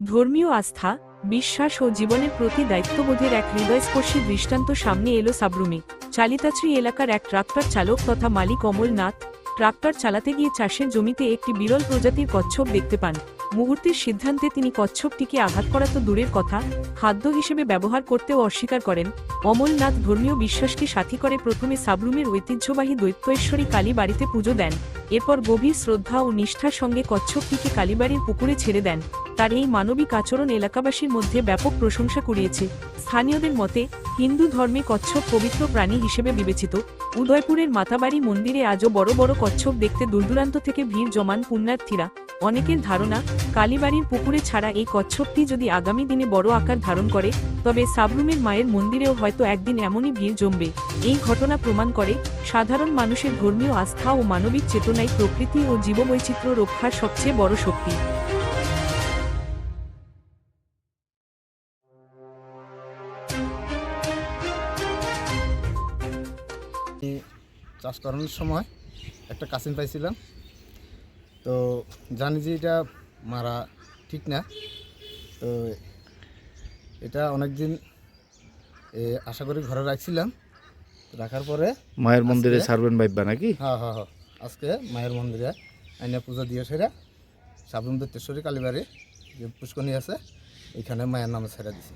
ধর্মীয় আস্থা, বিশ্বাস ও জীবনের প্রতি দায়িত্ববোধের এক হৃদয়স্পর্শী দৃষ্টান্ত সামনে এলো সাবরুমে। চালিতাশ্রী এলাকার এক ট্রাক্টর চালক তথা মালিক অমলনাথ ট্রাক্টর চালাতে গিয়ে চাষের জমিতে একটি বিরল প্রজাতির কচ্ছপ দেখতে পান। মুহূর্তের সিদ্ধান্তে তিনি কচ্ছপটিকে আঘাত করা তো দূরের কথা, খাদ্য হিসেবে ব্যবহার করতেও অস্বীকার করেন। অমলনাথ ধর্মীয় বিশ্বাসকে সাথী করে প্রথমে সাবরুমের ঐতিহ্যবাহী দৈত্যেশ্বরী কালী বাড়িতে পুজো দেন, এরপর গভীর শ্রদ্ধা ও নিষ্ঠার সঙ্গে কচ্ছপটিকে কালীবাড়ির পুকুরে ছেড়ে দেন। তার এই মানবিক আচরণ এলাকাবাসীর মধ্যে ব্যাপক প্রশংসা কুড়িয়েছে। স্থানীয়দের মতে, হিন্দু ধর্মে কচ্ছপ পবিত্র প্রাণী হিসেবে বিবেচিত। উদয়পুরের মাতাবাড়ি মন্দিরে আজও বড় বড় কচ্ছপ দেখতে দূরদূরান্ত থেকে ভিড় জমান পুণ্যার্থীরা। অনেকের ধারণা, কালীবাড়ির পুকুরে ছাড়া এই কচ্ছপটি যদি আগামী দিনে বড় আকার ধারণ করে, তবে সাবরুমের মায়ের মন্দিরেও হয়তো একদিন এমনই ভিড় জমবে। এই ঘটনা প্রমাণ করে, সাধারণ মানুষের ধর্মীয় আস্থা ও মানবিক চেতনাই প্রকৃতি ও জীববৈচিত্র্য রক্ষার সবচেয়ে বড় শক্তি। চাষ করানোর সময় একটা কাসিন পাইছিলাম। তো জানি যে এটা মারা ঠিক না। তো এটা অনেক দিন আশা করি ঘরে রাখছিলাম। রাখার পরে মায়ের মন্দিরে ছাড়বেন ভাইবা নাকি? হ্যাঁ হ্যাঁ হ্যাঁ আজকে মায়ের মন্দিরে আইনা পূজা দিয়ে সেরা সাবরুম দত্তেশ্বরী কালীবাড়ি যে পুষ্করণী আছে এখানে মায়ের নামে ছেড়ে দিছি।